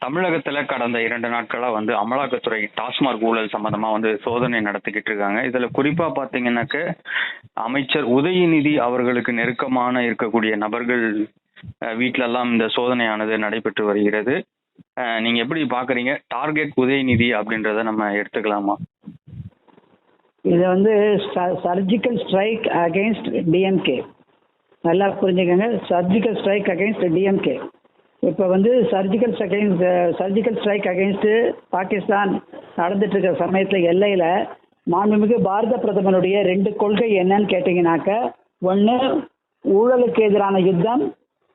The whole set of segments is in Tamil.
தமிழகத்துல கடந்த இரண்டு நாட்களா வந்து அமலாக்கத்துறை டாஸ்மாக் ஊழல் சம்பந்தமா வந்து சோதனை நடத்திக்கிட்டு இருக்காங்க. இதுல குறிப்பா பாத்தீங்கன்னாக்க அமைச்சர் உதயநிதி அவர்களுக்கு நெருக்கமான இருக்கக்கூடிய நபர்கள் அஹ், எல்லாம் இந்த சோதனையானது நடைபெற்று வருகிறது. நீங்க எப்படி பாக்குறீங்க? டார்கெட் உதயநிதி அப்படின்றத நம்ம எடுத்துக்கலாமா? இது வந்து சர்ஜிக்கல் ஸ்ட்ரைக் அகைன்ஸ்ட் டிஎம்கே நல்லா புரிஞ்சுக்கங்க. சர்ஜிக்கல் ஸ்ட்ரைக் அகைன்ஸ்ட் டிஎம்கே இப்போ வந்து surgical strike surgical strike against Pakistan நடந்துட்டு இருக்கிற சமயத்தில் எல்லையில் மாண்புமிகு பாரத பிரதமருடைய ரெண்டு கொள்கை என்னன்னு கேட்டிங்கனாக்க ஒன்று ஊழலுக்கு எதிரான யுத்தம்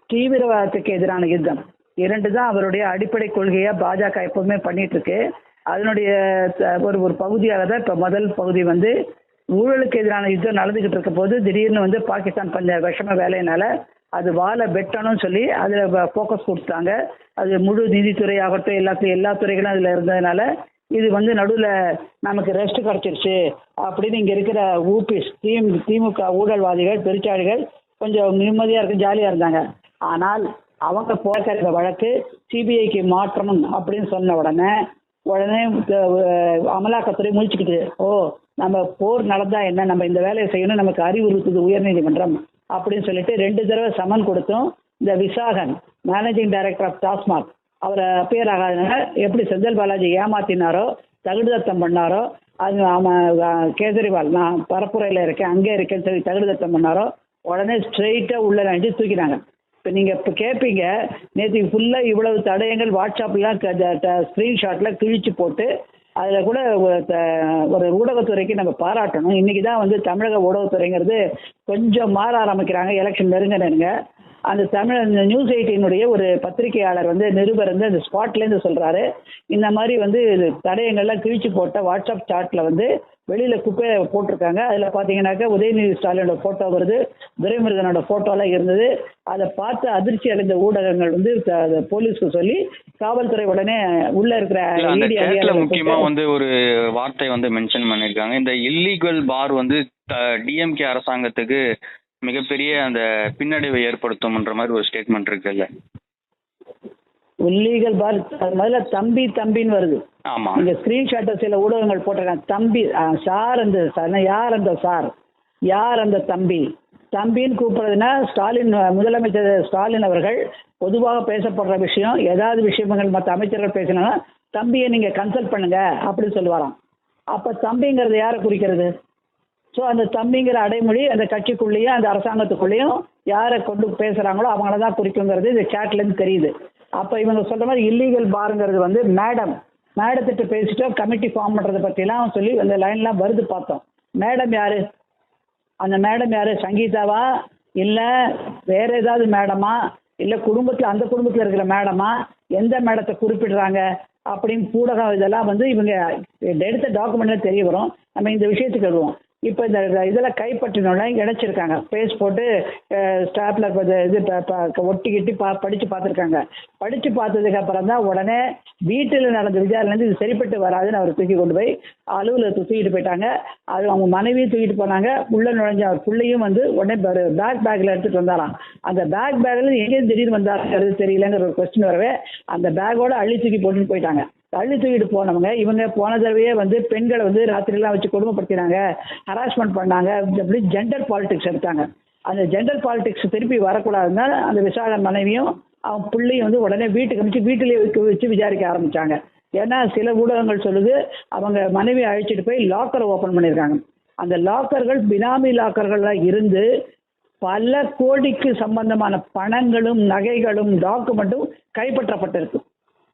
தீவிரவாதத்துக்கு எதிரான யுத்தம். இரண்டு தான் அவருடைய அடிப்படை கொள்கையை பாஜக எப்பவுமே பண்ணிட்டு இருக்கு. அதனுடைய ஒரு ஒரு பகுதியாக தான் இப்போ முதல் பகுதி வந்து ஊழலுக்கு எதிரான யுத்தம் நடந்துகிட்டு இருக்க போது திடீர்னு வந்து பாகிஸ்தான் பண்ண விஷம வேலையினால அது வாழை வெட்டணும்னு சொல்லி அதில் ஃபோக்கஸ் கொடுத்தாங்க. அது முழு நிதித்துறை ஆகட்டும் எல்லாத்தையும் எல்லா துறைகளும் அதில் இருந்ததுனால இது வந்து நடுவில் நமக்கு ரெஸ்ட் கிடச்சிருச்சு. அப்படின்னு இங்கே இருக்கிற ஊபிஸ் தீம் திமுக ஊழல்வாதிகள் பெருச்சாளிகள் கொஞ்சம் நிம்மதியாக இருக்கு ஜாலியாக இருந்தாங்க. ஆனால் அவங்க போக்கிற வழக்கு சிபிஐக்கு மாற்றணும் அப்படின்னு சொன்ன உடனே உடனே அமலாக்கத்துறை முழிச்சுக்கிட்டு ஓ நம்ம போர் நடந்தா என்ன நம்ம இந்த வேலையை செய்யணும் நமக்கு அறிவுறுத்துது உயர்நீதிமன்றம். அப்படின்னு சொல்லிட்டு ரெண்டு தடவை சமன் கொடுத்தும். இந்த Visakan managing director of TASMAC our appear ஆகாதனால எப்படி செந்தில் பாலாஜி ஏமாத்தினாரோ தகுடுதத்தம் பண்ணாரோ அது ஆமாம் கேஜரிவால் நான் பரப்புரையில் இருக்கேன் அங்கே இருக்கேன்னு சொல்லி தகுடுதத்தம் பண்ணாரோ உடனே ஸ்ட்ரெயிட்டாக உள்ள நினைச்சு தூக்கினாங்க. இப்போ நீங்கள் இப்போ கேட்பீங்க நேற்று ஃபுல்லாக இவ்வளவு தடயங்கள் வாட்ஸ்அப்லாம் ஸ்க்ரீன்ஷாட்டில் கிழிச்சு போட்டு அதில் கூட ஒரு த- ஒரு ஊடகத்துறைக்கு நம்ம பாராட்டணும். இன்றைக்கி தான் வந்து தமிழக ஊடகத்துறைங்கிறது கொஞ்சம் மாற ஆரம்பிக்கிறாங்க. எலெக்ஷன் நெருங்க நெருங்க அந்த தமிழ் அந்த நியூஸ் எயிட்டினுடைய ஒரு பத்திரிகையாளர் வந்து நிருபர் வந்து அந்த ஸ்பாட்லேருந்து சொல்கிறாரு இந்த மாதிரி வந்து தடயங்கள்லாம் கிழிச்சு போட்ட வாட்ஸ்அப் சாட்டில் வந்து வெளியில் குப்பையை போட்டிருக்காங்க. அதில் பார்த்தீங்கன்னாக்கா உதயநிதி ஸ்டாலினோட ஃபோட்டோ வருது. துரைமுருகனோட ஃபோட்டோலாம் இருந்தது. அதை பார்த்து அதிர்ச்சி அடைந்த ஊடகங்கள் வந்து போலீஸ்க்கு சொல்லி காவல்துறை உடனே உள்ள இருக்கிற முக்கியமா வந்து ஒரு வார்த்தை வந்து மென்ஷன் பண்ணிருக்காங்க இந்த இல்லீகல் பார் வந்து டிஎம்கே அரசாங்கத்துக்கு மிகப்பெரிய அந்த பின்னடைவை ஏற்படுத்தும்ன்ற மாதிரி ஒரு ஸ்டேட்மெண்ட் இருக்குல்ல. இல்லீகல் பார் முதல்ல தம்பி தம்பின்னு வருது. ஆமா. இந்த ஸ்கிரீன்ஷாட்டை சில ஊடகங்கள் போட்டிருக்காங்க. தம்பி சார் அந்த சார் யார் அந்த சார்? யார் அந்த தம்பி? தம்பின்னு கூப்பிடுறதுன்னா ஸ்டாலின் முதலமைச்சர் ஸ்டாலின் அவர்கள் பொதுவாக பேசப்படுற விஷயம் ஏதாவது விஷயங்கள் மற்ற அமைச்சர்கள் பேசினா தம்பியை நீங்கள் கன்சல்ட் பண்ணுங்க அப்படின்னு சொல்லுவாராம். அப்போ தம்பிங்கிறது யாரை குறிக்கிறது? ஸோ அந்த தம்பிங்கிற அடைமொழி அந்த கட்சிக்குள்ளேயும் அந்த அரசாங்கத்துக்குள்ளேயும் யாரை கொண்டு பேசுகிறாங்களோ அவங்கள தான் குறிக்குங்கிறது இந்த சேட்லேருந்து தெரியுது. அப்போ இவங்க சொல்கிற மாதிரி இல்லீகல் பாருங்கிறது வந்து மேடம் மேடத்திட்ட பேசிட்டோம் கமிட்டி ஃபார்ம் பண்ணுறதை பற்றிலாம் சொல்லி அந்த லைன்லாம் வருது பார்த்தோம். மேடம் யார்? அந்த மேடம் யார்? சங்கீதாவா? இல்லை வேற ஏதாவது மேடமா இல்லை குடும்பத்தில் அந்த குடும்பத்தில் இருக்கிற மேடமா எந்த மேடத்தை குறிப்பிடுறாங்க? அப்படின்னு பூடகம் இதெல்லாம் வந்து இவங்க எடுத்த டாக்குமெண்ட்ல தெரிய வரும். நம்ம இந்த விஷயத்துக்கு வருவோம். இப்போ இந்த இதில் கைப்பற்றினோட இணைச்சிருக்காங்க. பேஸ் போட்டு ஸ்டாப்லர் இது ப- ப- ஒட்டிக்கிட்டு பா படித்து பார்த்துருக்காங்க. படித்து பார்த்ததுக்கு அப்புறம் தான் உடனே வீட்டில் நடந்த விசாரணைலேருந்து இது சரிப்பட்டு வராதுன்னு அவர் தூக்கி கொண்டு போய் அலுவலகத்தை தூக்கிட்டு போயிட்டாங்க. அது அவங்க மனைவியும் தூக்கிட்டு போனாங்க. உள்ள நுழைஞ்ச அவர் பிள்ளையும் வந்து உடனே பேக் பேக்கில் எடுத்துகிட்டு வந்தாராம். அந்த பேக் பேக்கில் எங்கேயும் திடீர்னு வந்தாருங்கிறது தெரியலங்கிற ஒரு கொஸ்டின் வரவே அந்த பேக்கோட அள்ளி தூக்கி போட்டுட்டு போயிட்டாங்க. தள்ளி தூக்கிட்டு போனவங்க இவங்க போன தடவையே வந்து பெண்களை வந்து ராத்திரிலாம் வச்சு கொடுமைப்படுத்தினாங்க ஹராஸ்மெண்ட் பண்ணாங்க அப்படி ஜெண்டர் பாலிடிக்ஸ் எடுத்தாங்க. அந்த ஜெண்டர் பாலிடிக்ஸ் திருப்பி வரக்கூடாதுன்னா அந்த விசாகன் மனைவியும் அவன் பிள்ளையும் வந்து உடனே வீட்டுக்கு அமைச்சு வீட்டிலேயே வச்சு விசாரிக்க ஆரம்பிச்சாங்க. ஏன்னா சில ஊடகங்கள் சொல்லுது அவங்க மனைவி அழைச்சிட்டு போய் லாக்கரை ஓப்பன் பண்ணியிருக்காங்க. அந்த லாக்கர்கள் பினாமி லாக்கர்களாக இருந்து பல கோடிக்கு சம்பந்தமான பணங்களும் நகைகளும் டாக்குமெண்ட்டும் கைப்பற்றப்பட்டிருக்கு.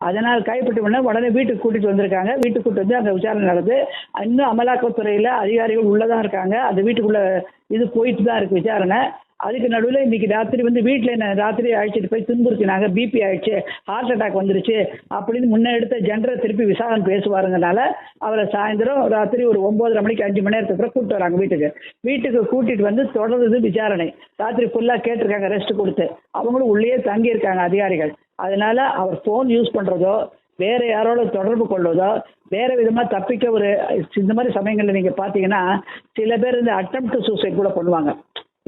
அதனால் கைப்பற்ற உடனே உடனே வீட்டுக்கு கூட்டிட்டு வந்திருக்காங்க. வீட்டுக்கு கூட்டிட்டு வந்து அங்கே விசாரணை நடக்குது இன்னும் அமலாக்கத்துறையில் அதிகாரிகள் உள்ளதான் இருக்காங்க. அந்த வீட்டுக்குள்ள இது போயிட்டு தான் இருக்கு விசாரணை. அதுக்கு நடுவில் இன்னைக்கு ராத்திரி வந்து வீட்டில் என்ன ராத்திரி அழைச்சிட்டு போய் துன்புறுத்தினாங்க பிபி ஆயிடுச்சு ஹார்ட் அட்டாக் வந்துருச்சு அப்படின்னு முன்ன எடுத்த ஜென்ரல் திருப்பி விசாரம் பேசுவாருங்கனால அவரை சாயந்தரம் ராத்திரி ஒரு ஒன்பதரை மணிக்கு அஞ்சு மணி நேரத்துக்கு அப்புறம் கூப்பிட்டு வராங்க வீட்டுக்கு. வீட்டுக்கு கூட்டிட்டு வந்து தொடருது விசாரணை. ராத்திரி ஃபுல்லாக கேட்டிருக்காங்க ரெஸ்ட் கொடுத்து. அவங்களும் உள்ளேயே தங்கியிருக்காங்க அதிகாரிகள். அதனால அவர் ஃபோன் யூஸ் பண்ணுறதோ வேற யாரோட தொடர்பு கொள்வதோ வேற விதமாக தப்பிக்க ஒரு இந்த மாதிரி சமயங்களில் நீங்கள் பார்த்தீங்கன்னா சில பேர் இந்த அட்டம் சூசைட் கூட பண்ணுவாங்க.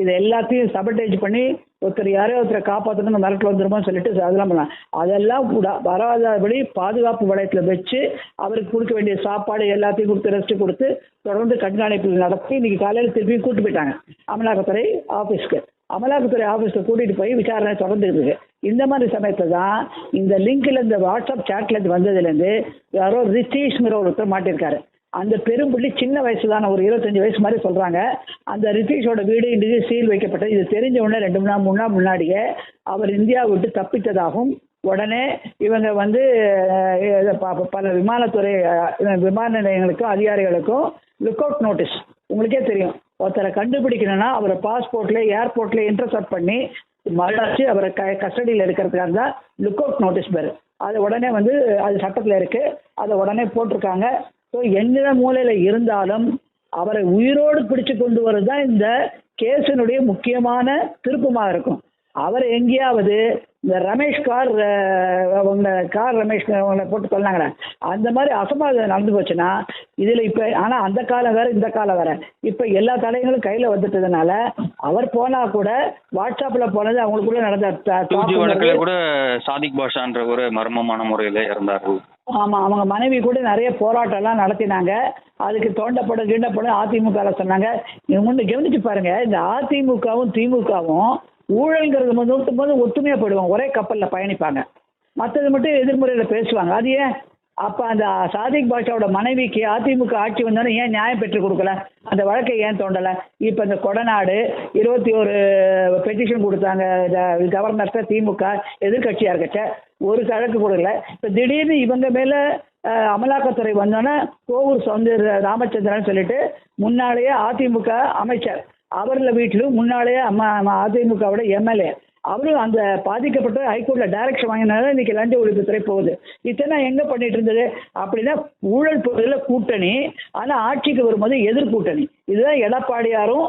இது எல்லாத்தையும் சபட்டேஜ் பண்ணி ஒருத்தர் யாரையோ ஒருத்தரை காப்பாற்றணும் மிரட்டில் வந்துருமோ சொல்லிட்டு அதெல்லாம் பண்ணலாம். அதெல்லாம் கூட வராதபடி பாதுகாப்பு வளையத்தில் வச்சு அவருக்கு கொடுக்க வேண்டிய சாப்பாடு எல்லாத்தையும் கொடுத்து ரெஸ்ட் கொடுத்து தொடர்ந்து கண்காணிப்பு நடத்தி இன்னைக்கு காலையில் திருப்பியும் கூட்டு போயிட்டாங்க. அமலாக்கத்துறை ஆஃபீஸ்க்கு அமலாக்கத்துறை ஆஃபீஸ்க்கு கூட்டிகிட்டு போய் விசாரணை தொடர்ந்துட்டு இருக்கு. இந்த மாதிரி சமயத்தில் தான் இந்த லிங்க்ல இந்த வாட்ஸ்அப் சாட்லேருந்து வந்ததுலேருந்து யாரோ ரித்தீஷ்ங்கிற ஒருத்தர் மாட்டியிருக்காரு. அந்த பெரும்புள்ளி சின்ன வயசுதான ஒரு இருபத்தஞ்சு வயசு மாதிரி சொல்றாங்க. அந்த ரித்தீஷோட வீடு இன்றைக்கு சீல் வைக்கப்பட்டது. இது தெரிஞ்ச உடனே ரெண்டு மணி நேரம் மூணு நாள் முன்னாடியே அவர் இந்தியா விட்டு தப்பித்ததாகவும் உடனே இவங்க வந்து பல விமானத்துறை விமான நிலையங்களுக்கும் அதிகாரிகளுக்கும் லுக் அவுட் நோட்டீஸ் உங்களுக்கே தெரியும். ஒருத்தரை கண்டுபிடிக்கணும்னா அவரை பாஸ்போர்ட்ல ஏர்போர்ட்ல இன்டர்செப்ட் பண்ணி மறுநாச்சு அவரை க கஸ்டடியில் எடுக்கிறதுக்காக தான் லுக் அவுட் நோட்டீஸ் பேர். அது உடனே வந்து அது சட்டத்தில் இருக்கு. அதை உடனே போட்டிருக்காங்க. ஸோ எந்த மூலையில இருந்தாலும் அவரை உயிரோடு பிடிச்சு கொண்டு வரது தான் இந்த கேஸினுடைய முக்கியமான திருப்பமாக இருக்கும். அவர் எங்கேயாவது இந்த ரமேஷ் கார் அவங்க கார் ரமேஷ் அவங்கள போட்டு சொன்னாங்களே அந்த மாதிரி அசம்பாவிதம் நடந்து போச்சுன்னா இதில் இப்போ ஆனால் அந்த காலம் வேற இந்த காலம் வேற. இப்போ எல்லா தடயங்களும் கையில் வந்துட்டதுனால அவர் போனால் கூட வாட்ஸ்அப்பில் போனது அவங்களுக்குள்ள நடந்த கூட சாதிக் பாஷான்ற ஒரு மர்மமான முறையில் இறந்தார். ஆமாம் அவங்க மனைவி கூட நிறைய போராட்டம்லாம் நடத்தினாங்க. அதுக்கு தோண்டப்படும் கீண்டப்படும் அதிமுக சொன்னாங்க. இவங்க கவனிச்சு பாருங்க இந்த அதிமுகவும் திமுகவும் ஊழல்ங்கிறது வந்து போது ஒத்துமையாக போயிடுவாங்க ஒரே கப்பலில் பயணிப்பாங்க. மற்றது மட்டும் எதிர்முறையில் பேசுவாங்க. அது ஏன்? அப்போ அந்த சாதிக் பாஷாவோட மனைவிக்கு அதிமுக ஆட்சி வந்தோன்னே ஏன் நியாயம் பெற்றுக் கொடுக்கல? அந்த வழக்கை ஏன் தோண்டலை? இப்போ இந்த கொடநாடு இருபத்தி ஒரு பெட்டிஷன் கொடுத்தாங்க கவர்னர்கிட்ட திமுக எதிர்கட்சியாக இருக்கச்ச ஒரு கழக்கு கொடுக்கல இப்போ திடீர்னு இவங்க மேலே அமலாக்கத்துறை வந்தோன்னே கோவூர் சௌந்தர ராமச்சந்திரன் சொல்லிட்டு முன்னாலேயே அதிமுக அமைச்சர் அவரில் வீட்டிலும் முன்னாலே அம்மா அதிமுகவோட எம்எல்ஏ அவரும் அந்த பாதிக்கப்பட்ட ஹைகோர்ட்ல டைரக்ஷன் வாங்கினால இன்னைக்கு லஞ்ச ஒழிப்புத்துறை போகுது. இத்தனை எங்க பண்ணிட்டு இருந்தது அப்படின்னா ஊழல் பகுதியில் கூட்டணி ஆனா ஆட்சிக்கு வரும்போது எதிர்கூட்டணி இதுதான் எடப்பாடியாரும்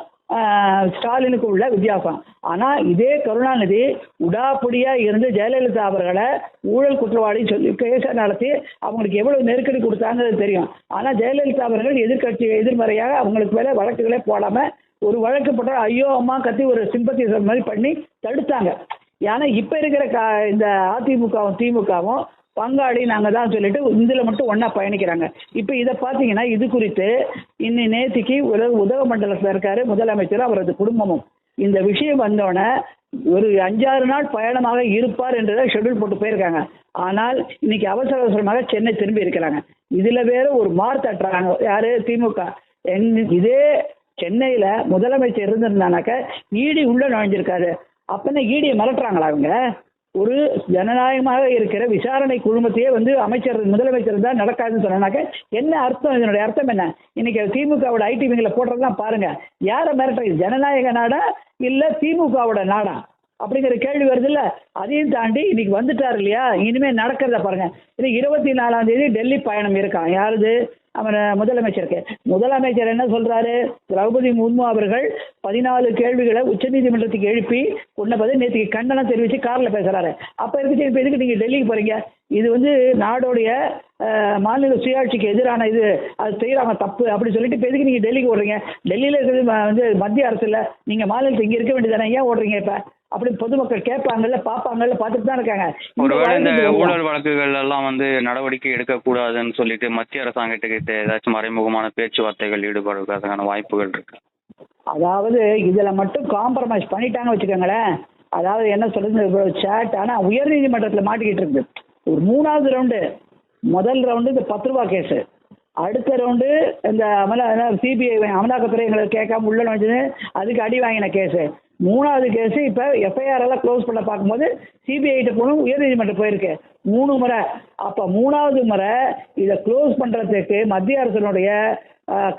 ஸ்டாலினுக்கு உள்ள வித்தியாசம். ஆனா இதே கருணாநிதி உடாப்புடியா இருந்து ஜெயலலிதா அவர்களை ஊழல் குற்றவாளி சொல்லி கேச நடத்தி அவங்களுக்கு எவ்வளவு நெருக்கடி கொடுத்தாங்கிறது தெரியும். ஆனா ஜெயலலிதா அவர்கள் எதிர்க்கட்சி எதிர்மறையாக அவங்களுக்கு மேல வழக்குகளே போடாம ஒரு வழக்கு போட்டால் ஐயோ அம்மா கத்தி ஒரு சிம்பத்தி மாதிரி பண்ணி தடுத்தாங்க. ஏன்னா இப்போ இருக்கிற கா இந்த அதிமுகவும் திமுகவும் பங்காளி நாங்கள் தான் சொல்லிட்டு இதில் மட்டும் ஒன்றா பயணிக்கிறாங்க. இப்போ இதை பார்த்தீங்கன்னா இது குறித்து இன்னி நேத்திக்கு உதவ மண்டலத்தில் இருக்காரு முதலமைச்சர் அவரது குடும்பமும். இந்த விஷயம் வந்தோடனே ஒரு அஞ்சாறு நாள் பயணமாக இருப்பார் என்றதை ஷெட்யூல் போட்டு போயிருக்காங்க. ஆனால் இன்னைக்கு அவசர அவசரமாக சென்னை திரும்பி இருக்கிறாங்க. இதில் வேற ஒரு மார்த்தாட்டுறாங்க யாரு? திமுக. எங்க- இதே சென்னையில முதலமைச்சர் இருந்திருந்தானாக்க ஈடி உள்ள நுழைஞ்சிருக்காரு. அப்பன ஈடியை மிரட்டுறாங்களா அவங்க? ஒரு ஜனநாயகமாக இருக்கிற விசாரணை குழுமத்தையே வந்து அமைச்சர் முதலமைச்சர் தான் நடக்காதுன்னு சொன்னாக்க என்ன அர்த்தம்? இதனுடைய அர்த்தம் என்ன? இன்னைக்கு திமுகவோட ஐடி விங்கில் போடுறதெல்லாம் பாருங்க. யாரை மிரட்டுறது? ஜனநாயக நாடா இல்ல திமுகவோட நாடா? அப்படிங்கிற கேள்வி வருது இல்ல அதையும் தாண்டி இன்னைக்கு வந்துட்டார் இல்லையா? இனிமே நடக்கிறத பாருங்க. இது இருபத்தி நாலாம் தேதி டெல்லி பயணம் இருக்கான் யாருது? முதலமைச்சருக்கு. முதலமைச்சர் என்ன சொல்றாரு? திரௌபதி முர்மு அவர்கள் பதினாலு கேள்விகளை உச்சநீதிமன்றத்துக்கு எழுப்பி உன்னபது நேற்றுக்கு கண்டனம் தெரிவித்து கார்ல பேசுறாரு. அப்ப இருக்கு இப்ப எதுக்கு நீங்க டெல்லிக்கு போறீங்க? இது வந்து நாடோடைய மாநில சுயாட்சிக்கு எதிரான இது. அது செய்யறாங்க தப்பு. அப்படி சொல்லிட்டு இப்ப எதுக்கு நீங்க டெல்லிக்கு ஓடுறீங்க? டெல்லியில இருக்கிறது வந்து மத்திய அரசு இல்ல நீங்க மாநிலத்தில் இங்க இருக்க வேண்டியதானே ஏன் ஓடுறீங்க இப்ப? அப்படி பொதுமக்கள் கேட்பாங்கல்ல பார்ப்பாங்கல்ல பார்த்துட்டு தான் இருக்காங்க. ஒருவேளை இந்த ஊழல் வழக்குகள் எல்லாம் வந்து நடவடிக்கை எடுக்கக்கூடாதுன்னு சொல்லிட்டு மத்திய அரசாங்கத்துக்கிட்ட ஏதாச்சும் மறைமுகமான பேச்சுவார்த்தைகள் ஈடுபடுறதுக்கான வாய்ப்புகள் இருக்கு. அதாவது இதுல மட்டும் காம்ப்ரமைஸ் பண்ணிட்டாங்க வச்சுக்கோங்களேன். அதாவது என்ன சொல்றது? சேட் ஆனா உயர்நீதிமன்றத்துல மாட்டிக்கிட்டு இருக்கு ஒரு மூணாவது ரவுண்டு முதல் ரவுண்டு இந்த பத்து ரூபா கேஸு அடுத்த ரவுண்டு இந்த அமலா சிபிஐ அமலாக்கத்துறை எங்களை கேட்காம உள்ள நுழைஞ்சது. அதுக்கு அடி வாங்கின கேஸு மூணாவது கேஸு இப்போ எஃப்ஐஆர் எல்லாம் க்ளோஸ் பண்ண பார்க்கும்போது சிபிஐட்ட போகணும் உயர்நீதிமன்றம் போயிருக்கு. மூணு முறை. அப்போ மூணாவது முறை இதை க்ளோஸ் பண்ணுறதுக்கு மத்திய அரசினுடைய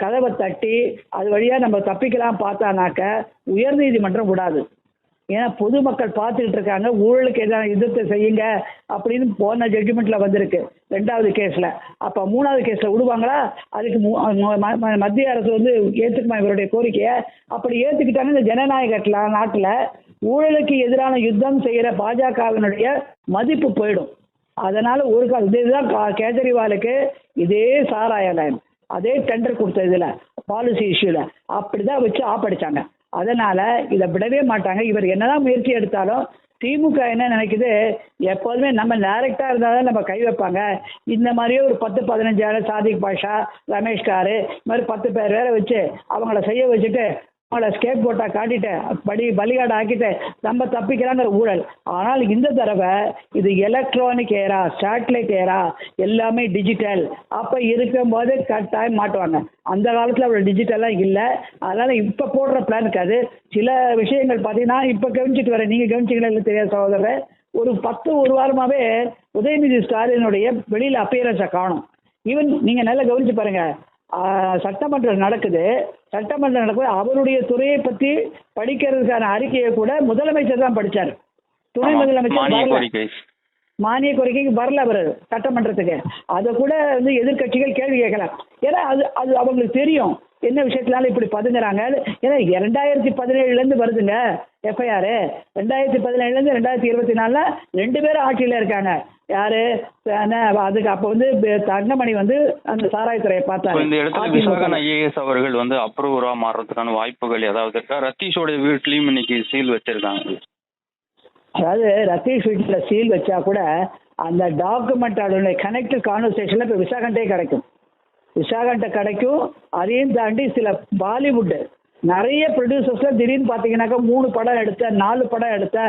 கதவை தட்டி அது வழியாக நம்ம தப்பிக்கலாம் பார்த்தானாக்க உயர்நீதிமன்றம் விடாது. ஏன்னா பொதுமக்கள் பார்த்துக்கிட்டு இருக்காங்க ஊழலுக்கு எதிரான யுத்தத்தை செய்யுங்க அப்படின்னு போன ஜட்ஜ்மெண்ட்ல வந்திருக்கு ரெண்டாவது கேஸ்ல அப்ப மூணாவது கேஸ்ல விடுவாங்களா? அதுக்கு மு- ம- ம- மத்திய அரசு வந்து ஏத்துக்குமா இவருடைய கோரிக்கையை? அப்படி ஏத்துக்கிட்டாங்க இந்த ஜனநாயக நாட்டுல ஊழலுக்கு எதிரான யுத்தம் செய்யற பாஜகவினுடைய மதிப்பு போயிடும். அதனால ஒரு கால இதுதான் கேஜரிவாலுக்கு இதே சாராய லைன் அதே டெண்டர் கொடுத்த இதுல பாலிசி இஷ்யூல அப்படிதான் வச்சு ஆப்படிச்சாங்க அதனால இதை விடவே மாட்டாங்க. இவர் என்னதான் முயற்சி எடுத்தாலும் திமுக என்ன நினைக்குது? எப்போதுமே நம்ம டேரக்டா இருந்தால் நம்ம கை வைப்பாங்க. இந்த மாதிரியே ஒரு பத்து பதினஞ்சு ஆள் சாதிக் பாஷா ரமேஷ் காரு இந்த மாதிரி பத்து பேர் வேற வச்சு அவங்கள செய்ய வச்சுட்டு அவளை ஸ்கேப் போட்டா காட்டிட்டேன். படி பலிகாடு ஆக்கிட்டேன். நம்ம தப்பிக்கிறாங்கிற ஊழல். ஆனால் இந்த தடவை இது எலக்ட்ரானிக் ஏரா சேட்டலைட் ஏரா எல்லாமே டிஜிட்டல் அப்போ இருக்கும்போது கட்டாயம் மாட்டுவாங்க. அந்த காலத்தில் அவ்வளோ டிஜிட்டலாக இல்லை. அதனால் இப்போ போடுற பிளான் இருக்காது. சில விஷயங்கள் பார்த்தீங்கன்னா இப்போ கவனிச்சிட்டு வரேன். நீங்கள் கவனிச்சிங்களா இல்லை தெரியாது சகோதரர்? ஒரு பத்து ஒரு வாரமாகவே உதயநிதி ஸ்டாலினுடைய வெளியில் அப்பியரன்ஸை காணும். ஈவன் நீங்கள் நல்லா கவனிச்சு பாருங்க. சட்டமன்றம் நடக்குது. சட்டமன்றம் நடக்குது. அவருடைய துறையை பற்றி படிக்கிறதுக்கான அறிக்கையை கூட முதலமைச்சர் தான் படிச்சார். துணை. முதலமைச்சர் மானிய கோரிக்கைக்கு வரல அவர் சட்டமன்றத்துக்கு. அதை கூட வந்து எதிர்க்கட்சிகள் கேள்வி கேட்கலாம். ஏன்னா அது அது அவங்களுக்கு தெரியும். என்ன விஷயத்தினால இப்படி பதுங்குறாங்க? ஏன்னா ரெண்டாயிரத்தி பதினேழுலேருந்து வருதுங்க எஃப்ஐஆர் ரெண்டாயிரத்தி பதினேழுலேருந்து ரெண்டாயிரத்தி இருபத்தி நாலில் ரெண்டு பேரும் ஆட்சியில் இருக்காங்க. யாரு? அதுக்கு அப்போ வந்து தங்கமணி வந்து அந்த சாராயத்துறையை பார்த்தாரு. இந்த இடத்துல. விசாகன் ஐஏஎஸ் அவர்கள் வந்து அப்ரூவரா மாறுறதுக்கான வாய்ப்புகள் ஏதாவது இருக்கா? ரத்தீஷோட வீட்லயும் இன்னைக்கு சீல் வச்சிருக்காங்க. அதாவது ரத்தீஷ் வீட்டில் சீல் வச்சா கூட அந்த டாக்குமெண்ட் அதனுடைய கனெக்டிவ் கான்வர்சேஷனில் இப்போ விசாகண்டே கிடைக்கும். விசாகண்ட கிடைக்கும். அதையும் தாண்டி சில பாலிவுட் நிறைய ப்ரொடியூசர்ஸ்ல திடீர்னு பார்த்தீங்கன்னாக்கா மூணு படம் எடுத்த நாலு படம் எடுத்த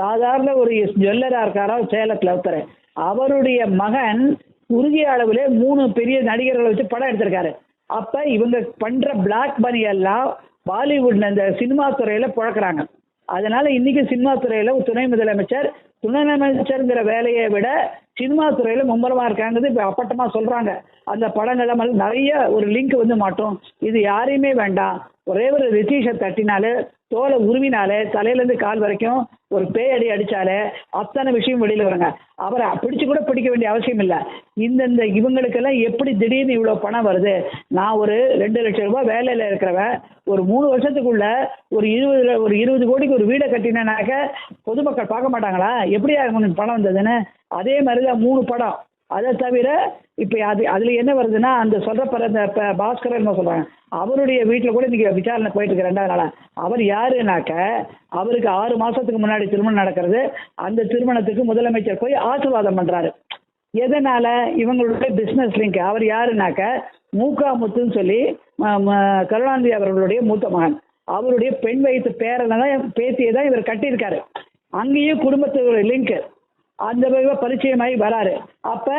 சாதாரண ஒரு ஜுவல்லரா இருக்காரா சேலத்தில் ஒருத்தர். அவருடைய மகன் குறுகிய அளவிலே மூணு பெரிய நடிகர்களை வச்சு படம் எடுத்திருக்காரு. அப்ப இவங்க பண்ற பிளாக் மணி எல்லாம் பாலிவுட் இந்த சினிமா துறையில புழக்கிறாங்க. அதனால இன்னைக்கு சினிமா துறையில துணை முதலமைச்சர் துணை அமைச்சருங்கிற வேலையை விட சினிமா துறையில மும்முரமா இருக்காங்கிறது இப்ப அப்பட்டமா சொல்றாங்க. அந்த படங்கள் நிறைய ஒரு லிங்க் வந்து மாட்டோம். இது யாரையுமே வேண்டாம். ஒரே ஒரு ரித்தீஷை தட்டினாலே தோலை உருவினாலே தலையிலேருந்து கால் வரைக்கும் ஒரு பேயடி அடி அத்தனை விஷயம் வெளியில் வருங்க. அவரை பிடிச்சு கூட பிடிக்க வேண்டிய அவசியம் இல்லை. இந்தந்த இவங்களுக்கெல்லாம் எப்படி திடீர்னு இவ்வளோ பணம் வருது? நான் ஒரு ரெண்டு லட்சம் ரூபாய் வேலையில் இருக்கிறவன் ஒரு மூணு வருஷத்துக்குள்ள ஒரு இருபது ஒரு இருபது கோடிக்கு ஒரு வீடை கட்டினேனாக்க பொதுமக்கள் பார்க்க மாட்டாங்களா? எப்படி அவங்களுக்கு பணம் வந்ததுன்னு? அதே மாதிரி தான் மூணு படம். அதை தவிர இப்போ அது அதில் என்ன வருதுன்னா அந்த சொல்கிற பிற இந்த ப- பாஸ்கரன் சொல்கிறாங்க அவருடைய வீட்டில் கூட இன்றைக்கி விசாரணை போயிட்டு இருக்கு ரெண்டாவது நாளா. அவர் யாருனாக்க அவருக்கு ஆறு மாசத்துக்கு முன்னாடி திருமணம் நடக்கிறது. அந்த திருமணத்துக்கு முதலமைச்சர் போய் ஆசீர்வாதம் பண்றாரு. எதனால? இவங்களுடைய பிசினஸ் லிங்க் அவர் யாருனாக்க மூக்கா முத்துன்னு சொல்லி ம- கருணாநிதி அவர்களுடைய மூத்த மகன். அவருடைய பெண் வயிற்று பேரனை தான் பேத்தியை தான் இவர் கட்டியிருக்காரு. அங்கேயும் குடும்பத்தோட லிங்க் அந்த பரிச்சயமாகி வராரு. அப்ப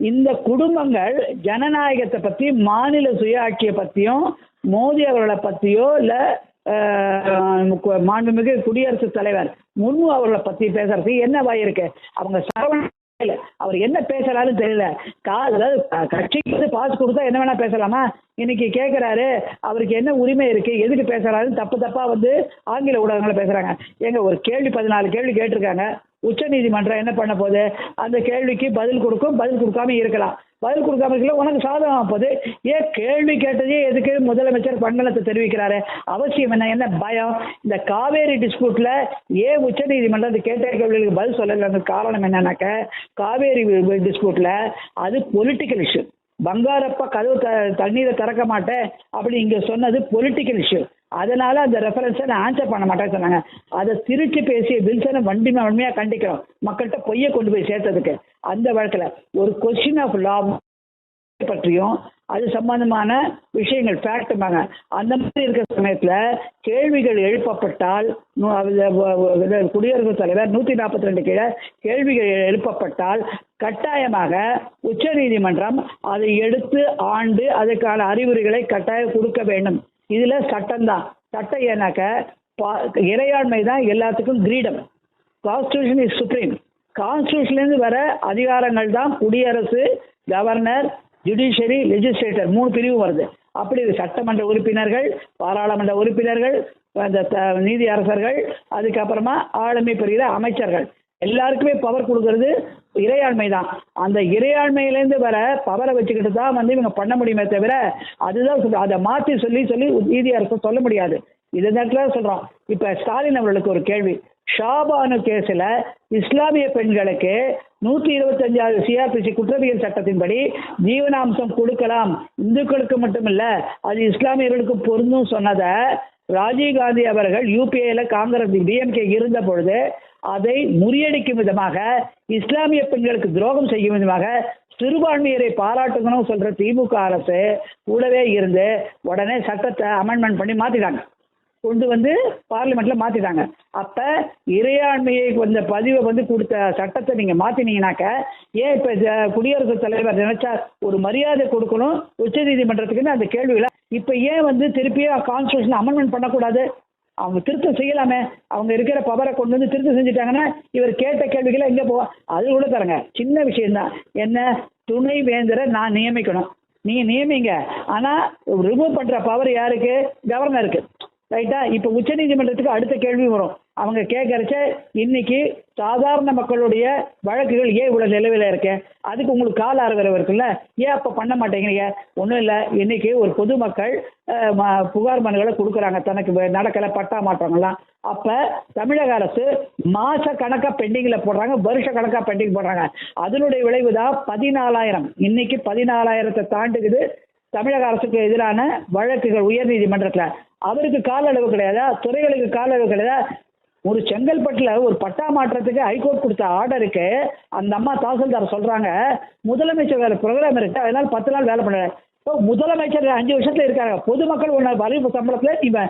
இந்த குடும்பங்கள் ஜனநாயகத்தை பத்தி மாநில சுயாட்சியை பத்தியும் மோடி அவர்களை பத்தியோ இல்ல மாண்புமிகு குடியரசுத் தலைவர் முர்மு அவர்களை பத்தி பேசுறதுக்கு என்ன வாய் இருக்கு? அவங்க சரவண அவர் என்ன பேசுறாருன்னு தெரியல. கா அதாவது கட்சிக்கு வந்து பாஸ் கொடுத்தா என்ன வேணா பேசலாமா? இன்னைக்கு கேட்குறாரு அவருக்கு என்ன உரிமை இருக்கு? எதுக்கு பேசுறாருன்னு தப்பு தப்பா வந்து ஆங்கில ஊடகங்களை பேசுறாங்க. எங்க ஒரு கேள்வி பதினாலு கேள்வி கேட்டிருக்காங்க. உச்ச நீதிமன்றம் என்ன பண்ண போகுது? அந்த கேள்விக்கு பதில் கொடுக்கும் பதில் கொடுக்காம இருக்கலாம். பதில் கொடுக்காம இருக்கல உனக்கு சாதகம் போது ஏன் கேள்வி கேட்டதே எதுக்கு முதலமைச்சர் பங்கலத்தை தெரிவிக்கிறாரு? அவசியம் என்ன? என்ன பயம்? இந்த காவேரி டிஸ்பியூட்ல ஏன் உச்ச நீதிமன்றம் அந்த கேட்ட கேள்விகளுக்கு பதில் சொல்லலைங்க காரணம் என்னன்னாக்க காவேரி டிஸ்பியூட்ல அது பொலிட்டிக்கல் இஷ்யூ பங்காரப்பா கதவு த தண்ணீரை திறக்க மாட்டேன் அப்படி இங்க சொன்னது பொலிட்டிக்கல் இஷ்யூ அதனால அந்த ரெஃபரன்ஸை நான் ஆன்சர் பண்ண மாட்டேன்னு சொன்னாங்க. அதை திருச்சி பேசிய வில்சனை வண்டி வன்மையாக கண்டிக்கிறோம். மக்கள்கிட்ட பொய்யை கொண்டு போய் சேர்த்ததுக்கு. அந்த வழக்கில் ஒரு கொஸ்டின் ஆஃப் லா பற்றியும் அது சம்பந்தமான விஷயங்கள் ஃபேக்டுமாங்க அந்த மாதிரி இருக்கிற சமயத்தில் கேள்விகள் எழுப்பப்பட்டால் குடியரசுத் தலைவர் நூற்றி நாற்பத்தி ரெண்டு கீழே கேள்விகள் எழுப்பப்பட்டால் கட்டாயமாக உச்சநீதிமன்றம் அதை எடுத்து ஆண்டு அதுக்கான அறிவுரைகளை கட்டாயம் கொடுக்க வேண்டும். இதில் சட்டம்தான். சட்டம் ஏன்னாக்க பா- இறையாண்மை தான் எல்லாத்துக்கும் கிரீடம். கான்ஸ்டியூஷன் இஸ் சுப்ரீம் கான்ஸ்டியூஷன்லேருந்து வர அதிகாரங்கள் தான் குடியரசு கவர்னர் ஜுடிஷியரி லெஜிஸ்லேட்டர் மூணு பிரிவு வருது. அப்படி சட்டமன்ற உறுப்பினர்கள் பாராளுமன்ற உறுப்பினர்கள் அந்த த- நீதி அரசர்கள் அதுக்கப்புறமா ஆளுமை பெறுகிற அமைச்சர்கள். எல்லாருக்குமே பவர் கொடுக்கறது இறையாண்மை தான் அந்த இறையாண்மையிலேருந்து வர பவரை வச்சுக்கிட்டு தான் வந்து இவங்க பண்ண முடியுமே தவிர அதுதான் அதை மாற்றி சொல்லி சொல்லி நீதி அரசு சொல்ல முடியாது. இது நேரத்தில் சொல்கிறோம் இப்போ ஸ்டாலின் அவர்களுக்கு ஒரு கேள்வி. ஷாபானு கேஸில் இஸ்லாமிய பெண்களுக்கு நூற்றி இருபத்தஞ்சாவது சிஆர்பிசி குற்றவியல் சட்டத்தின்படி ஜீவனாம்சம் கொடுக்கலாம். இந்துக்களுக்கு மட்டுமில்ல அது இஸ்லாமியர்களுக்கு பொருந்தும் சொன்னதை ராஜீவ் காந்தி அவர்கள் யூபிஏல காங்கிரஸ் டிஎம்கே இருந்த பொழுது அதை முறியடிக்கும் விதமாக இஸ்லாமிய பெண்களுக்கு துரோகம் செய்யும் விதமாக சிறுபான்மையரை பாராட்டுங்கன்னு சொல்ற திமுக அரசு கூடவே இருந்து உடனே சட்டத்தை அமெண்ட்மெண்ட் பண்ணி மாத்திட்டாங்க. கொண்டு வந்து பார்லிமெண்ட்ல மாத்திட்டாங்க. அப்ப இறையாண்மையை வந்த பதிவை வந்து கொடுத்த சட்டத்தை நீங்க மாத்தினீங்கனாக்க ஏன் இப்ப குடியரசுத் தலைவர் நினைச்சா ஒரு மரியாதை கொடுக்கணும் உச்ச நீதிமன்றத்துக்குன்னு அந்த கேள்வியில இப்ப ஏன் வந்து திருப்பியும் கான்ஸ்டியூஷன் அமெண்ட்மெண்ட் பண்ணக்கூடாது? அவங்க திருத்தம் செய்யலாமே. அவங்க இருக்கிற பவரை கொண்டு வந்து திருத்தம் செஞ்சுட்டாங்கன்னா இவர் கேட்ட கேள்விகளை எங்கே போவா? அது கூட தரங்க. சின்ன விஷயம்தான். என்ன? துணை வேந்தரை நான் நியமிக்கணும். நீங்க நியமிங்க. ஆனா ரிமூவ் பண்ற பவர் யாருக்கு? கவர்னருக்கு ரைட்டா இப்போ உச்சநீதிமன்றத்துக்கு அடுத்த கேள்வி வரும். அவங்க கேட்கறச்ச இன்னைக்கு சாதாரண மக்களுடைய வழக்குகள் ஏன் இவ்வளவு நிலவில் இருக்கு? அதுக்கு உங்களுக்கு கால ஆரவரவு இருக்குல்ல? ஏன் அப்ப பண்ண மாட்டேங்கிறீங்க? ஒன்றும் இல்லை. இன்னைக்கு ஒரு பொதுமக்கள் ம- புகார் மனுகளை கொடுக்குறாங்க. தனக்கு நடக்கலை பட்டா மாற்றங்கள்லாம். அப்ப தமிழக அரசு மாச கணக்கா பெண்டிங்ல போடுறாங்க வருஷ கணக்கா பெண்டிங் போடுறாங்க. அதனுடைய விளைவு தான் பதினாலாயிரம். இன்னைக்கு பதினாலாயிரத்தை தாண்டுக்குது தமிழக அரசுக்கு எதிரான வழக்குகள் உயர்நீதிமன்றத்தில். அவருக்கு கால அளவு கிடையாதா? துறைகளுக்கு கால அளவு கிடையாதா? ஒரு செங்கல்பட்டுல ஒரு பட்டா மாற்றத்துக்கு ஹைகோர்ட் கொடுத்த ஆர்டருக்கு அந்த அம்மா தாசில்தார் சொல்றாங்க முதலமைச்சர் வேலை ப்ரோக்ராம் இருக்கு அதனால பத்து நாள் வேலை பண்ண இப்போ முதலமைச்சர் அஞ்சு வருஷத்துல இருக்காங்க பொதுமக்கள் ஒன்று வரி சம்பளத்துல நீங்க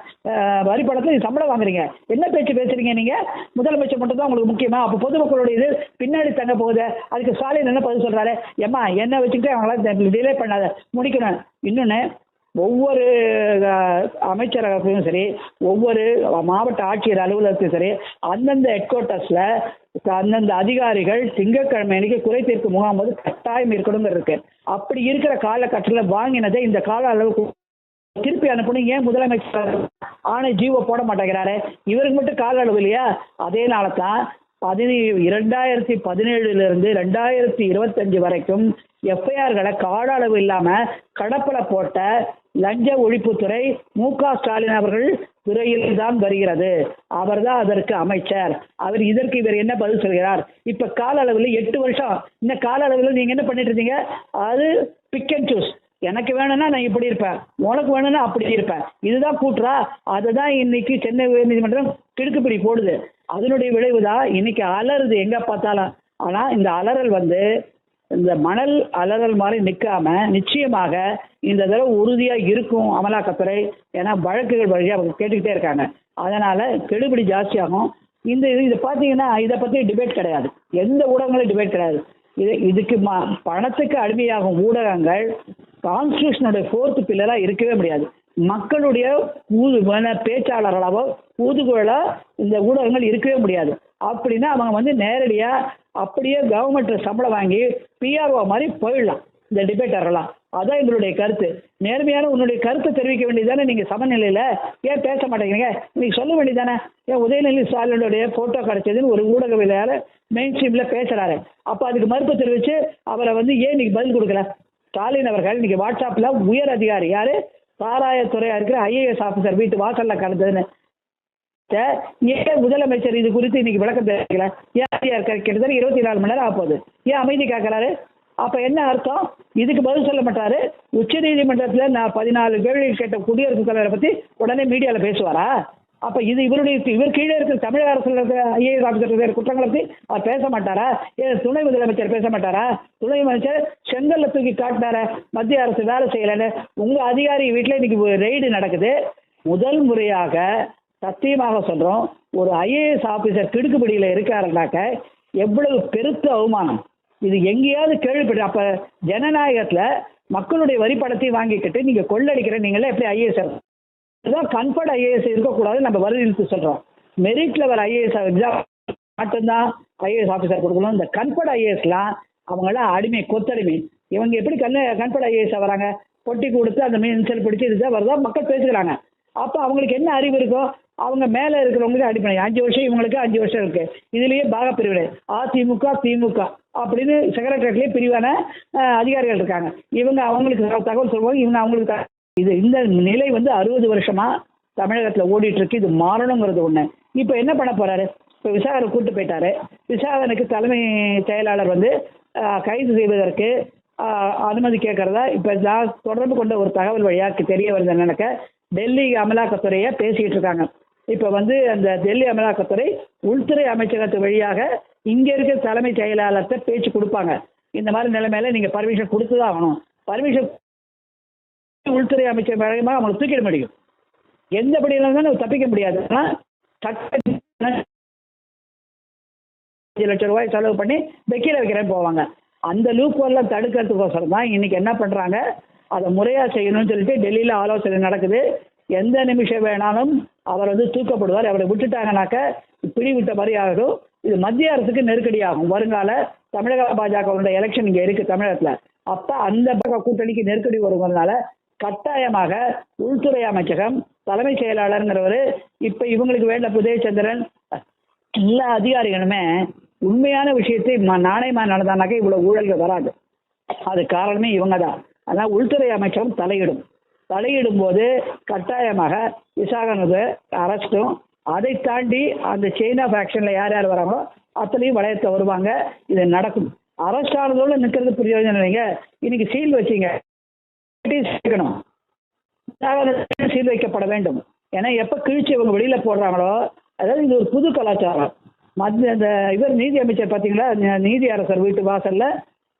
வரி பணத்துல நீ சம்பளம் வாங்குறீங்க. என்ன பேச்சு பேசுறீங்க நீங்க? முதலமைச்சர் மட்டும் தான் உங்களுக்கு முக்கியமா? அப்போ பொதுமக்களுடைய இது பின்னாடி தங்க போகுது. அதுக்கு ஸ்டாலின் என்ன பதில் சொல்றாரு? ஏம்மா என்ன வச்சுக்கிட்டு அவங்களால டிலே பண்ணாத முடிக்கணும். இன்னொன்னு ஒவ்வொரு அமைச்சரகத்திலும் சரி ஒவ்வொரு மாவட்ட ஆட்சியர் அலுவலகத்திலும் சரி அந்தந்த ஹெட் அந்தந்த அதிகாரிகள் திங்கட்கிழமை அன்னைக்கு குறை தீர்க்கும் முகாம் வந்து கட்டாயம் இருக்கணுங்கிறது இருக்கு அப்படி இருக்கிற காலகட்டத்தில் வாங்கினதை இந்த கால அளவுக்கு திருப்பி அனுப்பணும். ஏன் முதலமைச்சர் ஆணை ஜீவோ போட மாட்டேங்கிறாரு? இவருக்கு மட்டும் கால அளவு இல்லையா? அதே தான் பதினே இரண்டாயிரத்தி பதினேழுல இருந்து ரெண்டாயிரத்தி இருபத்தஞ்சு வரைக்கும் எஃப்ஐஆர்களை கால அளவு இல்லாம கடப்பல போட்ட லஞ்ச ஒழிப்புத்துறை மு க ஸ்டாலின் அவர்கள் துறையில் தான் வருகிறது. அவர் தான் அதற்கு அமைச்சர். அவர் இதற்கு இவர் என்ன பதில் சொல்கிறார்? இப்ப கால அளவில் எட்டு வருஷம். இந்த கால அளவில் நீங்க என்ன பண்ணிட்டு இருந்தீங்க? அது பிக் அண்ட் சூஸ் எனக்கு வேணும்னா நான் இப்படி இருப்பேன். உனக்கு வேணும்னா அப்படி இருப்பேன். இதுதான் கூட்டுறா அதுதான் இன்னைக்கு சென்னை உயர்நீதிமன்றம் கிடுக்குப்பிடி போடுது. அதனுடைய விளைவு தான் இன்னைக்கு அலறுது. எங்க பார்த்தாலும். ஆனா இந்த அலறல் வந்து இந்த மணல் அலறல் மாதிரி நிற்காம நிச்சயமாக இந்த தடவை உறுதியாக இருக்கும் அமலாக்கத்துறை ஏன்னா வழக்குகள் வழியாக அவங்க கேட்டுக்கிட்டே இருக்காங்க. அதனால கெடுபிடி ஜாஸ்தியாகும். இந்த இது இதை பார்த்தீங்கன்னா இதை பற்றி டிபேட் கிடையாது. எந்த ஊடகங்களும் டிபேட் கிடையாது. இது இதுக்கு ம பணத்துக்கு அடிமையாகும் ஊடகங்கள் கான்ஸ்டியூஷனுடைய ஃபோர்த்து பில்லராக இருக்கவே முடியாது. மக்களுடைய ஊது பேச்சாளர்களாவோ ஊதுகுழலா இந்த ஊடகங்கள் இருக்கவே முடியாது. அப்படின்னா அவங்க வந்து நேரடியாக அப்படியே கவர்மெண்ட் சம்பளம் வாங்கி பிஆர்ஓ மாதிரி போயிடலாம். இந்த டிபேட்டர்லாம் அதான் எங்களுடைய கருத்து. நேர்மையான உன்னுடைய கருத்தை தெரிவிக்க வேண்டியதானே நீங்கள் சமநிலையில்? ஏன் பேச மாட்டேங்கிறீங்க? நீங்கள் சொல்ல வேண்டியதானே ஏன் உதயநிதி ஸ்டாலினுடைய ஃபோட்டோ கிடைச்சதுன்னு ஒரு ஊடகவியலாளர் மெயின் ஸ்ட்ரீமில் பேசுகிறாரு அப்போ அதுக்கு மறுப்பு தெரிவித்து அவரை வந்து ஏன் இன்னைக்கு பதில் கொடுக்கல? ஸ்டாலின் அவர்கள் இன்னைக்கு வாட்ஸ்அப்பில் உயர் அதிகாரி. யார்? பாராயத்துறையாக இருக்கிற ஐஏஎஸ் ஆஃபீஸர் வீட்டு வாசலில் கலந்ததுன்னு. ஏன் முதலமைச்சர் இது குறித்து இன்னைக்கு விளக்கம் தெரிவிக்கல? ஏன் கிட்டத்தட்ட இருபத்தி நாலு மணி நேரம் ஆகுது ஏன் அமைதி காக்கிறாரு? அப்ப என்ன அர்த்தம்? இதுக்கு பதில் சொல்ல மாட்டாரு. உச்ச நீதிமன்றத்துல நான் பதினாலு கேள்வி கேட்ட குடியரசுத் தலைவரை பத்தி உடனே மீடியால பேசுவாரா? அப்ப இது இவருடைய இவர் கீழே இருக்கிற தமிழக அரசுல இருக்கிற ஐஏஎஸ் ஆஃபீஸர் குற்றங்களை பத்தி அவர் பேச மாட்டாரா? ஏன் துணை முதலமைச்சர் பேச மாட்டாரா? துணை அமைச்சர் செங்கல்ல தூக்கி காட்டினார? மத்திய அரசு வேலை செய்யலன்னு உங்க அதிகாரி வீட்டுல இன்னைக்கு ரெய்டு நடக்குது. முதல் முறையாக சத்தியமாக சொல்றோம் ஒரு ஐஏஎஸ் ஆபீசர் திடுக்குப்படியில் இருக்காருனாக்க எவ்வளவு பெருத்த அவமானம். இது எங்கேயாவது கேள்விப்பட்டு அப்ப ஜனநாயகத்துல மக்களுடைய வரி படத்தை வாங்கிக்கிட்டு நீங்க கொள்ளடிக்கிற நீங்களே எப்படி ஐஏஎஸ் இதுதான் கன்ஃபர்ட் ஐஏஎஸ் இருக்கக்கூடாது நம்ம வலியுறுத்தி சொல்றோம். மெரிட்டில் வர ஐஏஎஸ் எக்ஸாம் மட்டும்தான் ஐஏஎஸ் ஆஃபீஸர் கொடுக்கணும். இந்த கன்ஃபர்ட் ஐஏஎஸ்லாம் அவங்களாம் அடிமை கொத்தடிமை. இவங்க எப்படி கண்ணு கன்ஃபர்ட் ஐஏஎஸ் வராங்க? பொட்டி கொடுத்து அந்த மீன் இன்சல் பிடிச்சி இதுதான் வருதா? மக்கள் பேசுகிறாங்க அப்போ அவங்களுக்கு என்ன அறிவு இருக்கோ அவங்க மேலே இருக்கிறவங்களுக்கு அடிப்படை அஞ்சு வருஷம் இவங்களுக்கு அஞ்சு வருஷம் இருக்கு. இதுலயே பாக பிரிவினை. அதிமுக திமுக அப்படின்னு செக்ரட்டரியேட்லயே பிரிவான அதிகாரிகள் இருக்காங்க. இவங்க அவங்களுக்கு தகவல் சொல்லுவாங்க இவங்க அவங்களுக்கு இது இந்த நிலை வந்து அறுபது வருஷமா தமிழகத்துல ஓடிட்டு இருக்கு. இது மாறணுங்கிறது ஒண்ணு. இப்போ என்ன பண்ண போறாரு? இப்போ விசாகரை கூட்டு போயிட்டாரு. விசாகனுக்கு தலைமை செயலாளர் வந்து கைது செய்வதற்கு அனுமதி கேட்கறதா இப்போ நான் தொடர்பு கொண்ட ஒரு தகவல் வழியாக தெரிய வருது நினைக்க டெல்லி அமலாக்கத்துறையை பேசிக்கிட்டு இருக்காங்க. இப்போ வந்து அந்த டெல்லி அமலாக்கத்துறை உள்துறை அமைச்சகத்து வழியாக இங்கே இருக்கிற தலைமைச் செயலாளர்கிட்ட பேச்சு கொடுப்பாங்க. இந்த மாதிரி நிலைமையில நீங்கள் பர்மிஷன் கொடுத்து தான் ஆகணும். பர்மிஷன் உள்துறை அமைச்சர் வேகமாக அவங்களை தூக்கிட முடியும். எந்த படியிலும் தான் தப்பிக்க முடியாது. அஞ்சு லட்சம் ரூபாய் செலவு பண்ணி வெக்கீல வைக்கிறேன்னு போவாங்க. அந்த லூப் எல்லாம் தடுக்கிறதுக்கோசரம் தான் இன்னைக்கு என்ன பண்றாங்க? அதை முறையா செய்யணும்னு சொல்லிட்டு டெல்லியில ஆலோசனை நடக்குது. எந்த நிமிஷம் வேணாலும் அவர் வந்து தூக்கப்படுவார். அவரை விட்டுட்டாங்கனாக்க பிடி விட்ட மாதிரி ஆகும் இது மத்திய அரசுக்கு நெருக்கடியாகும். வருங்கால தமிழக பாஜகவுடைய எலெக்ஷன் இங்கே இருக்கு தமிழகத்துல. அப்ப அந்த பக்க கூட்டணிக்கு நெருக்கடி வருங்கிறதுனால கட்டாயமாக உள்துறை அமைச்சகம் தலைமைச் செயலாளருங்கிறவர் இப்ப இவங்களுக்கு வேண்ட உதயச்சந்திரன் எல்லா அதிகாரிகளுமே உண்மையான விஷயத்தை ம- நாணயமா நடந்தானாக்க இவ்வளவு ஊழல்கள் வராது. அது காரணமே இவங்க தான் அதனால் உள்துறை அமைச்சகம் தலையிடும். தலையிடும் போது கட்டாயமாக விசாகனது அரெஸ்ட்டும். அதை தாண்டி அந்த செயின் ஆஃப் ஆக்ஷன்ல யார் யார் வராங்களோ அத்தனையும் வளையத்தை வருவாங்க. இது நடக்கும். அரெஸ்ட் ஆனதோட நிற்கிறது பிரயோஜனம் இல்லைங்க. இன்னைக்கு சீல் வச்சிங்க. சேர்க்கணும் சீல் வைக்கப்பட வேண்டும். ஏன்னா எப்ப கிழிச்சு இவங்க வெளியில போடுறாங்களோ அதாவது இது ஒரு புது கலாச்சாரம். மத்திய இந்த இவர் நீதி அமைச்சர் பார்த்தீங்களா நீதி அரசர் வீட்டு வாசல்ல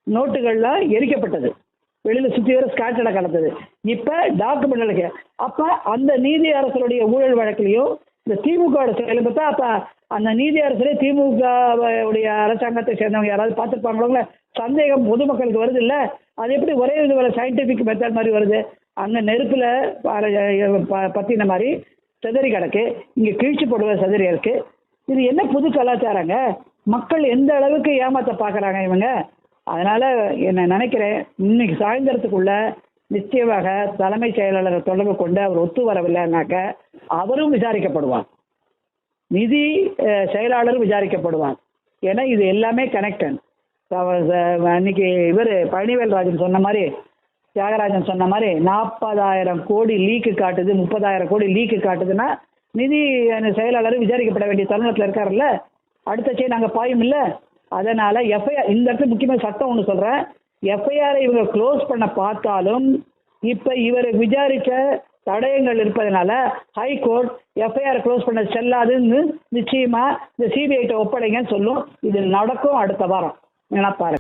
நோட்டுகள்லாம் எரிக்கப்பட்டது. வெளியில சுத்தி வர ஸ்காட்டடா கலந்தது இப்ப டாக்குமெண்ட் அப்ப அந்த நீதி அரசருடைய ஊழல் வழக்கிலையும் இந்த திமுக செயல் பார்த்தா அப்ப அந்த நீதி அரசரே திமுக உடைய அரசாங்கத்தை சேர்ந்தவங்க யாராவது பார்த்துருப்பாங்களோங்கள? சந்தேகம் பொதுமக்களுக்கு வருது இல்ல? அது எப்படி ஒரே இது சயின்டிபிக் மெத்தட் மாதிரி வருது? அங்க நெருப்புல பத்தின மாதிரி செதறி கிடக்கு. இங்க கிழிச்சு போடுவது செதறி இருக்கு. இது என்ன புது கலாச்சாரங்க? மக்கள் எந்த அளவுக்கு ஏமாத்த பாக்குறாங்க இவங்க? அதனால என்ன நினைக்கிறேன் இன்னைக்கு சாயந்தரத்துக்குள்ள நிச்சயமாக தலைமைச் செயலாளரை தொடர்பு கொண்டு அவர் ஒத்து வரவில்லைனாக்க அவரும் விசாரிக்கப்படுவார். நிதி செயலாளரும் விசாரிக்கப்படுவார். ஏன்னா இது எல்லாமே கனெக்டன் அன்னைக்கு இவர் பழனிவேல் ராஜன் சொன்ன மாதிரி தியாகராஜன் சொன்ன மாதிரி நாற்பதாயிரம் கோடி லீக்கு காட்டுது முப்பதாயிரம் கோடி லீக்கு காட்டுதுன்னா நிதி செயலாளர் விசாரிக்கப்பட வேண்டிய தருணத்தில் இருக்காருல்ல? அடுத்த செய்ய நாங்கள் பாயும் இல்லை? அதனால எஃப்ஐஆர் இந்த இடத்துல முக்கியமாக சட்டம் ஒன்று சொல்கிறேன் எஃப்ஐஆரை இவங்க க்ளோஸ் பண்ண பார்த்தாலும் இப்போ இவர் விசாரித்த தடயங்கள் இருப்பதனால ஹைகோர்ட் எஃப்ஐஆர் க்ளோஸ் பண்ண செல்லாதுன்னு நிச்சயமாக இந்த சிபிஐட்ட ஒப்படைங்கன்னு சொல்லும். இது நடக்கும் அடுத்த வாரம். நினைப்பாரு